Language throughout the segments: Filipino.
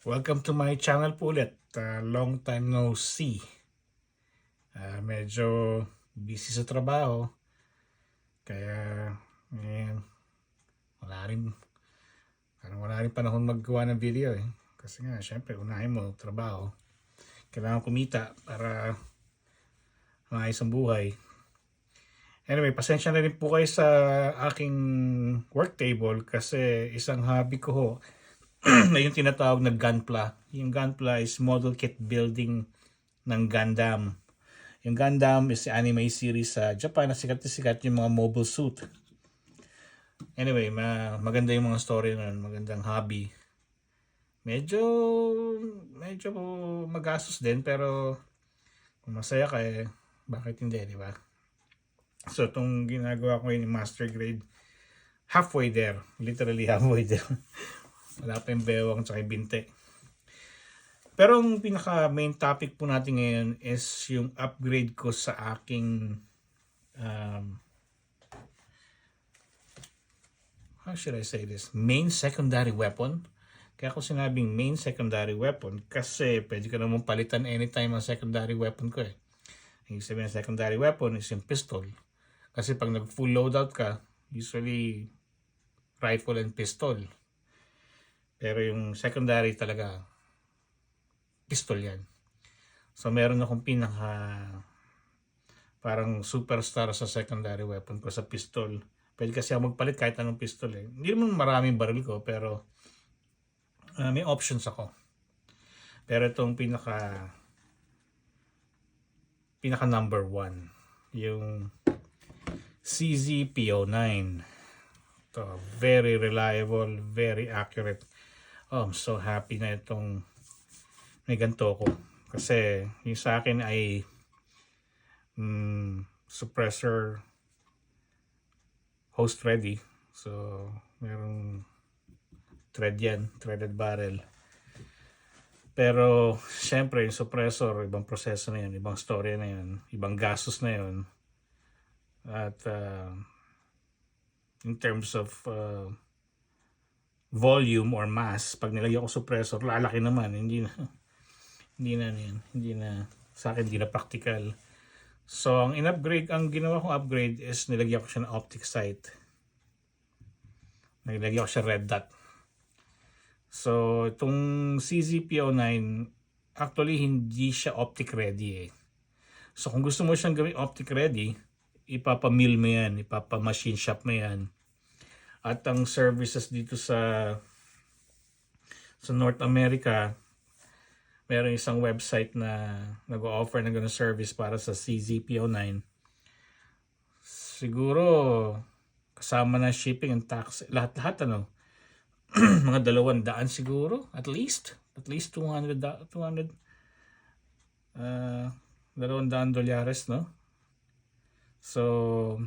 Welcome to my channel po ulit. Uh, long time no see. Uh, medyo busy sa trabaho. Kaya, eh, wala rin, parang wala rin panahon maggawa ng video eh. Kasi nga, syempre, unahin mo, trabaho. Kailangan kumita para maayos ang buhay. Anyway, pasensya na rin po kayo sa aking work table kasi isang hobby ko ho na yung tinatawag na Gunpla. Yung Gunpla is model kit building ng Gundam. Yung Gundam is anime series sa Japan na sikat na sikat yung mga mobile suit. Anyway, ma maganda yung mga story nun. Magandang hobby. Medyo, medyo magastos din pero kung masaya ka eh, bakit hindi, di ba? So, itong ginagawa ko yung master grade, halfway there. Literally halfway there. Wala pa yung bewang tsaka yung binte. Pero ang pinaka main topic po natin ngayon is yung upgrade ko sa aking um, how should I say this? Main secondary weapon. Kaya ako sinabing main secondary weapon kasi pwede ka naman palitan anytime ang secondary weapon ko eh. Yung sabihin ng secondary weapon is yung pistol. Kasi pag nag full loadout ka, usually rifle and pistol. Pero yung secondary talaga, pistol yan. So meron akong pinaka parang superstar sa secondary weapon ko sa pistol. Pwede kasi ako magpalit kahit anong pistol eh. Hindi naman maraming baril ko pero uh, may options ako. Pero itong pinaka pinaka number one yung CZPO9 to very reliable very accurate oh I'm so happy na itong may ganito ko kasi yung sa akin ay mm, suppressor host ready so merong thread yan threaded barrel. Pero, syempre, yung suppressor, ibang proseso na yun, ibang story na yun, ibang gastos na yun. At uh, in terms of uh, volume or mass, pag nilagyan ko suppressor, lalaki naman, hindi na, hindi na yun, hindi na, sa akin, hindi na practical. So, ang in-upgrade, ang ginawa kong upgrade is nilagyan ko siya ng optic sight. Nilagyan ko siya red dot. So, itong CZPO9, actually hindi siya optic ready eh. So, kung gusto mo siyang gawing optic ready, ipapamill mo yan, ipapamachine shop mo yan. At ang services dito sa sa North America, meron isang website na nag-offer ng ganun service para sa CZPO9. Siguro, kasama na shipping and tax, lahat-lahat ano, mga dalawang daan siguro at least at least 200 da- 200 uh, dalawang daan dolyares no? So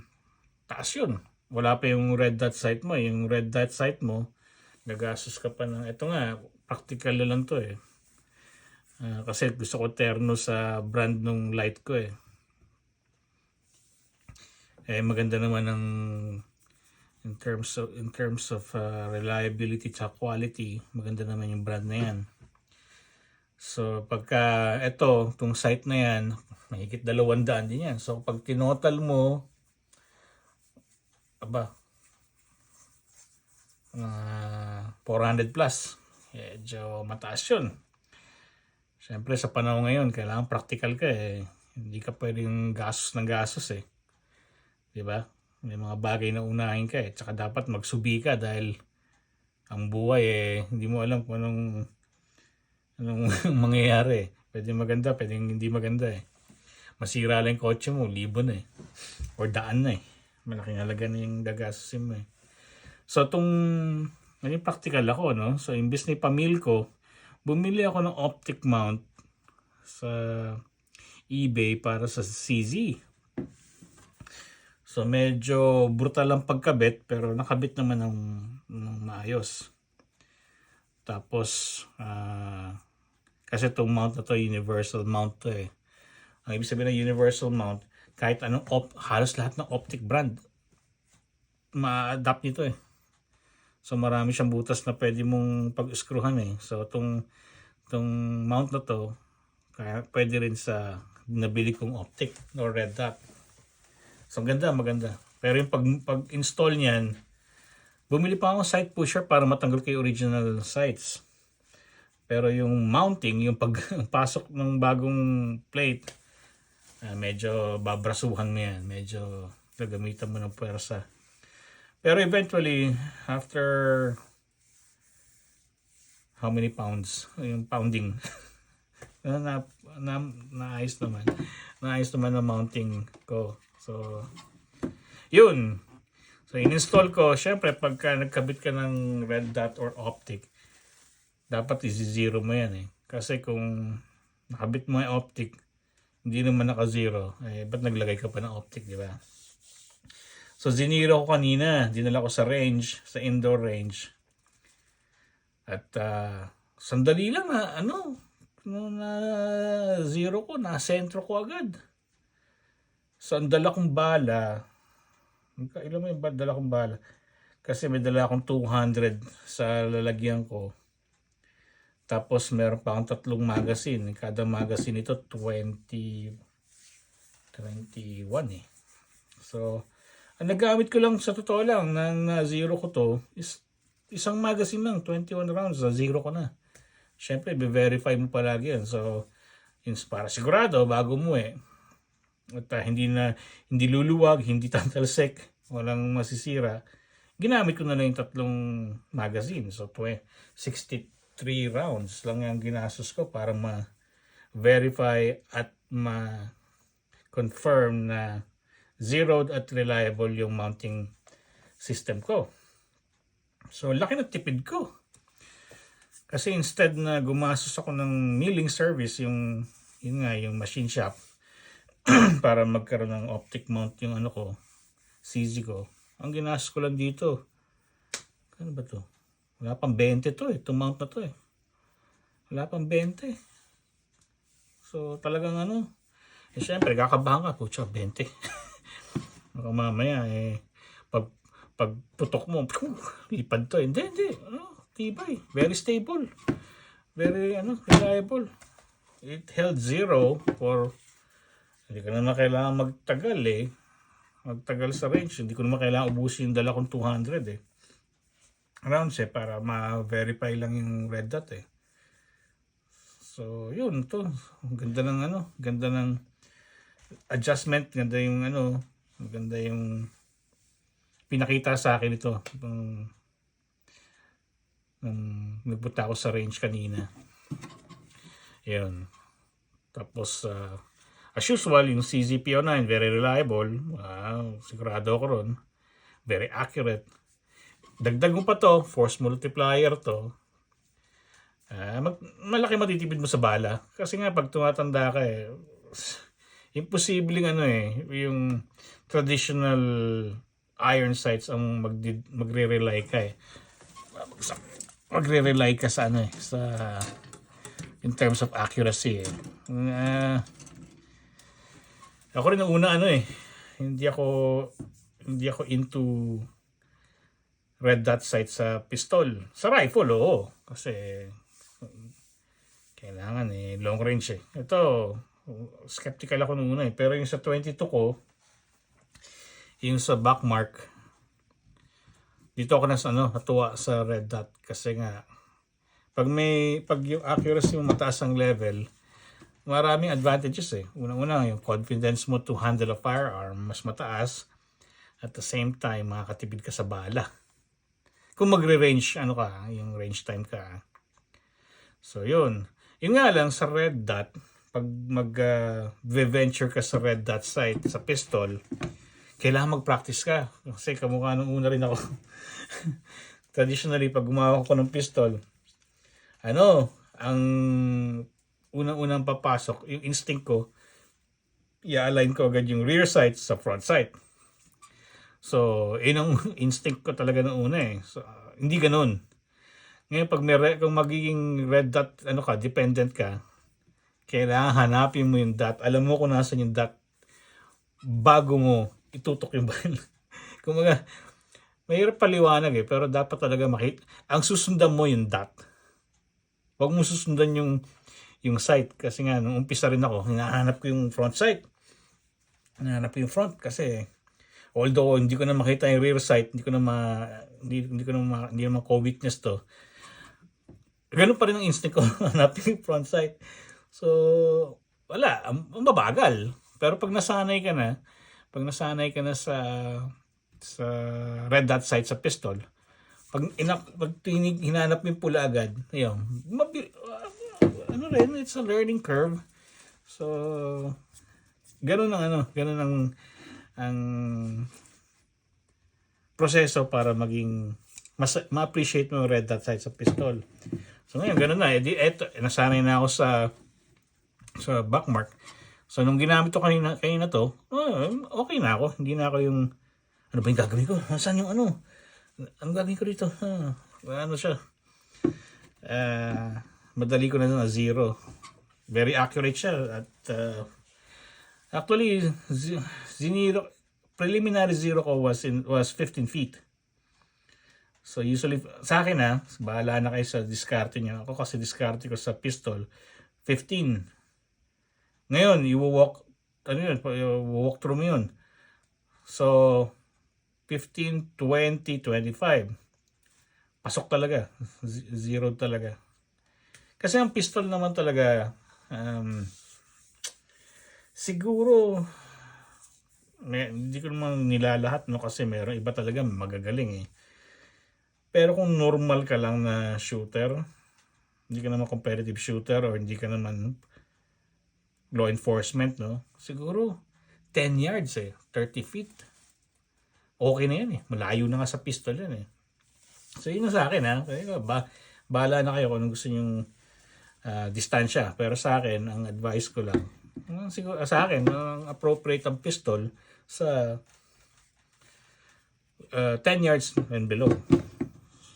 taas yun wala pa yung red dot site mo. Yung red dot site mo gagastos ka pa ng ito nga practical na lang to eh. Uh, kasi gusto ko terno sa brand nung light ko eh. Eh maganda naman ang in terms of in terms of uh, reliability at quality maganda naman yung brand na yan. So pagka ito tong site na yan mahigit dalawang daan din yan. So pag tinotal mo aba uh, 400 plus medyo mataas yun Siyempre sa panahon ngayon, kailangan practical ka eh. Hindi ka pwedeng gasos ng gasos eh. ba? May mga bagay na unahin ka eh. Tsaka dapat magsubi ka dahil ang buhay eh, hindi mo alam kung anong, anong mangyayari. Pwede maganda, pwede hindi maganda eh. Masira lang kotse mo, libo na eh. Or daan na eh. Malaking halaga na yung gagastusin mo eh. So, itong, naging practical ako, no? So, imbis na ipamil ko, bumili ako ng optic mount sa eBay para sa CZ. So medyo brutal ang pagkabit pero nakabit naman ng, ng maayos. Tapos uh, kasi itong mount na to universal mount to eh. Ang ibig sabihin ng universal mount kahit anong op, halos lahat ng optic brand ma-adapt nito eh. So marami siyang butas na pwede mong pag-screwhan eh. So itong, itong mount na to, kaya pwede rin sa nabili kong optic or red dot. So ganda, maganda. Pero yung pag, pag-install niyan, bumili pa ako ng site pusher para matanggal yung original sites. Pero yung mounting, yung pagpasok ng bagong plate, ah, medyo babrasuhan mo yan. Medyo gagamitan mo ng pwersa. Pero eventually, after how many pounds? Yung pounding. na, na, na, naayos naman. Naayos naman ang mounting ko. So, yun. So, in-install ko. Syempre, pagka nagkabit ka ng red dot or optic, dapat isi-zero mo yan eh. Kasi kung nakabit mo yung optic, hindi naman naka-zero, eh, ba't naglagay ka pa ng optic, di ba? So, ziniro ko kanina. Dinala ko sa range, sa indoor range. At ah, sandali lang na, ano, nung na zero ko, na sentro ko agad. So, ang dala kong bala, ilan mo yung dala kong bala? Kasi may dala akong 200 sa lalagyan ko. Tapos meron pa akong tatlong magazine. Kada magazine ito 20 21 eh. So, ang nagamit ko lang sa totoo lang nang na zero ko to is isang magazine lang 21 rounds na zero ko na. Syempre, i-verify mo palagi yan. So, yun para sigurado bago mo eh. At uh, hindi na hindi luluwag, hindi tantalsik, walang masisira. Ginamit ko na lang yung tatlong magazine. So, 20, 60, 3 rounds lang ang ginastos ko para ma-verify at ma-confirm na zeroed at reliable yung mounting system ko. So, laki ng tipid ko. Kasi instead na gumastos ako ng milling service, yung, yun nga, yung machine shop, para magkaroon ng optic mount yung ano ko, CZ ko. Ang ginastos ko lang dito, ano ba to? Wala pang 20 to eh, itong mount na to eh. Wala pang 20. So talagang ano, eh syempre kakabahan ka, putya, 20. Baka mamaya eh, pag, pag putok mo, lipad to. Hindi, hindi. Ano, tibay. Very stable. Very, ano, reliable. It held zero for, hindi ka naman kailangan magtagal eh. Magtagal sa range. Hindi ko naman kailangan ubusin yung dala kong 200 eh. Rounds eh, para ma-verify lang yung red dot eh. So, yun to. Ganda ng ano, ganda ng adjustment, ganda yung ano, maganda yung pinakita sa akin ito nung, nung nagpunta ako sa range kanina. Yun. Tapos, uh, as usual, yung CZPO9, very reliable. Wow, sigurado ako ron. Very accurate. Dagdag mo pa to, force multiplier to. Ah, mag, malaki matitipid mo sa bala. Kasi nga, pag tumatanda ka eh, imposibleng ano eh, yung traditional iron sights ang mag magre-rely ka eh. Magre-rely ka sa ano eh, sa in terms of accuracy eh. Uh, ako rin ang una ano eh, hindi ako hindi ako into red dot sight sa pistol. Sa rifle, oo. Kasi kailangan eh, long range eh. Ito, skeptical ako nung una eh. Pero yung sa 22 ko, yung sa backmark, dito ako na sa ano, natuwa sa red dot kasi nga pag may pag yung accuracy mo mataas ang level, maraming advantages eh. Unang-una yung confidence mo to handle a firearm mas mataas at the same time makakatipid ka sa bala. Kung magre-range ano ka, yung range time ka. So yun. Yun nga lang sa red dot, pag mag-venture ka sa red dot sight sa pistol, kailangan mag-practice ka. Kasi kamukha nung una rin ako. Traditionally, pag gumawa ko ng pistol, ano, ang unang-unang papasok, yung instinct ko, i-align ko agad yung rear sight sa front sight. So, yun ang instinct ko talaga noong una eh. So, uh, hindi ganun. Ngayon, pag may re- kung magiging red dot, ano ka, dependent ka, kailangan hanapin mo yung dot. Alam mo kung nasan yung dot bago mo itutok yung baril. kung mga, Mahirap paliwanag eh, pero dapat talaga makita. Ang susundan mo yung dot. Huwag mo susundan yung yung sight kasi nga nung umpisa rin ako, hinahanap ko yung front sight. Hinahanap ko yung front kasi although hindi ko na makita yung rear sight, hindi ko na ma hindi, hindi ko na ma, hindi na ma-witness to. Ganun pa rin ang instinct ko hanapin yung front sight. So, wala, ang ang. Pero pag nasanay ka na, pag nasanay ka na sa sa red dot sight sa pistol, pag, ina, pag tinig, hinanap mo yung pula agad, ayun, mabi, ano rin, it's a learning curve. So, ganun ang ano, ganun ang ang proseso para maging mas ma-appreciate mo yung red dot sight sa pistol. So ngayon, ganun na. Edi, eto, nasanay na ako sa sa backmark. So nung ginamit ko kanina, kanina to, oh, okay na ako. Hindi na ako yung, ano ba yung gagawin ko? Saan yung ano? Anong gagawin ko dito? Ah, ano siya? Ah, madali ko na na zero. Very accurate siya. At uh, actually, zero, preliminary zero ko was in was 15 feet. So usually, sa akin ha, bahala na kayo sa diskarte niyo. Ako kasi diskarte ko sa pistol, 15. Ngayon, i-walk, ano yun, i-walk through mo yun. So, 15, 20, 25. Pasok talaga. Z- Zero talaga. Kasi ang pistol naman talaga, um, siguro, may, hindi ko naman nilalahat no kasi meron iba talaga magagaling eh. Pero kung normal ka lang na shooter, hindi ka naman competitive shooter or hindi ka naman law enforcement, no? Siguro 10 yards eh, 30 feet. Okay na yan eh. Malayo na nga sa pistol yan eh. So yun sa akin ha. Kaya ba, bahala na kayo kung gusto nyong ah, distansya. Pero sa akin, ang advice ko lang, ang siguro, sa akin, ang appropriate ang pistol sa uh, 10 yards and below.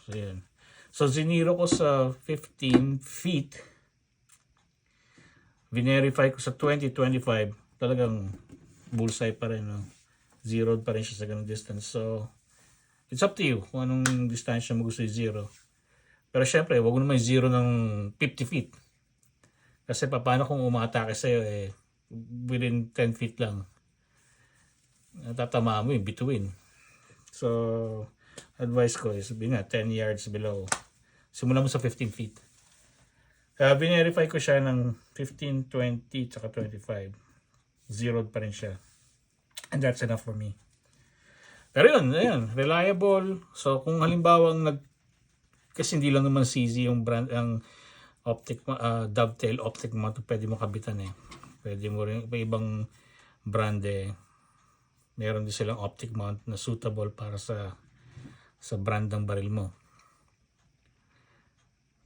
So, yun. So, ziniro ko sa 15 feet. Verify ko sa 20, 25. Talagang bullseye pa rin. No? Zeroed pa rin siya sa ganung distance. So, it's up to you kung anong distansya mo gusto i-zero. Pero syempre, wag mo naman i-zero ng 50 feet. Kasi pa- paano kung umatake sa'yo eh, within 10 feet lang. Tatama mo yung between. So, advice ko is, sabi nga, 10 yards below. Simulan mo sa 15 feet. Kaya verify ko siya ng 15, 20, tsaka 25. Zeroed pa rin siya. And that's enough for me. Pero yun, ayun, reliable. So, kung halimbawa nag kasi hindi lang naman CZ yung brand ang optic uh, dovetail optic mount pwede mo kabitan eh. Pwede mo rin iba ibang brand eh. Meron din silang optic mount na suitable para sa sa brand ng baril mo.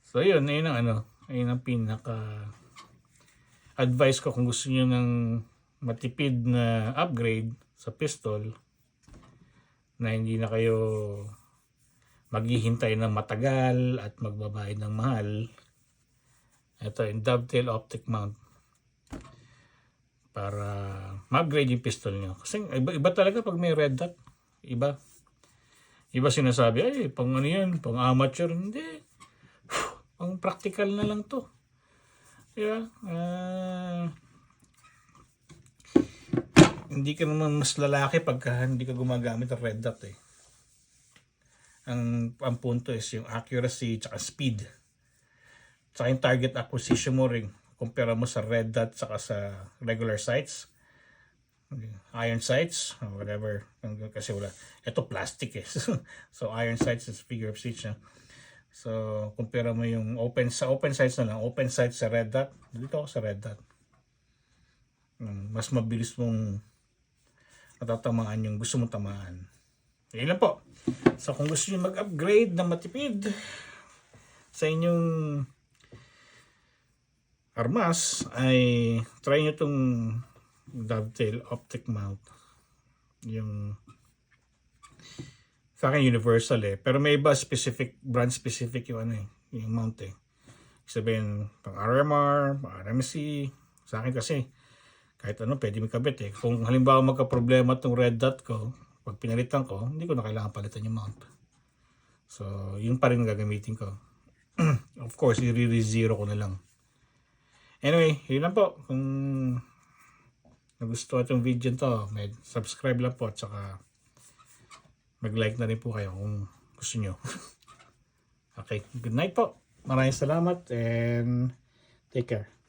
So yun, yun ang ano, yun ang pinaka advice ko kung gusto niyo ng matipid na upgrade sa pistol na hindi na kayo maghihintay ng matagal at magbabayad ng mahal. Ito yung dovetail optic mount para ma-upgrade yung pistol nyo. Kasi iba, iba talaga pag may red dot. Iba. Iba sinasabi, ay, pang ano yan, pang amateur. Hindi. Pang practical na lang to. Yeah. ah, hindi ka naman mas lalaki pagka hindi ka gumagamit ng red dot eh. Ang, ang punto is yung accuracy tsaka speed. Tsaka yung target acquisition mo rin. Kumpara mo sa red dot tsaka sa regular sights. Iron sights, or whatever. Kasi wala. Ito plastic eh. so iron sights is figure of speech. ah. So, kumpara mo yung open sa open sights na lang. Open sights sa red dot. Dito ako sa red dot. Mm, Mas mabilis mong natatamaan yung gusto mong tamaan. Yun lang po. So kung gusto nyo mag-upgrade na matipid sa inyong armas, ay try nyo itong dovetail optic mount. Yung sa akin universal eh. Pero may iba specific, brand specific yung ano eh, yung mount eh. Sabihin, pang RMR, pang RMC. Sa akin kasi, kahit ano, pwede may kabit eh. Kung halimbawa magka-problema itong red dot ko, pag pinalitan ko, hindi ko na kailangan palitan yung mount. So, yun pa rin gagamitin ko. of course, i-re-zero ko na lang. Anyway, yun lang po. Kung nagustuhan itong video to, may subscribe lang po at saka mag-like na rin po kayo kung gusto nyo. okay, good night po. Maraming salamat and take care.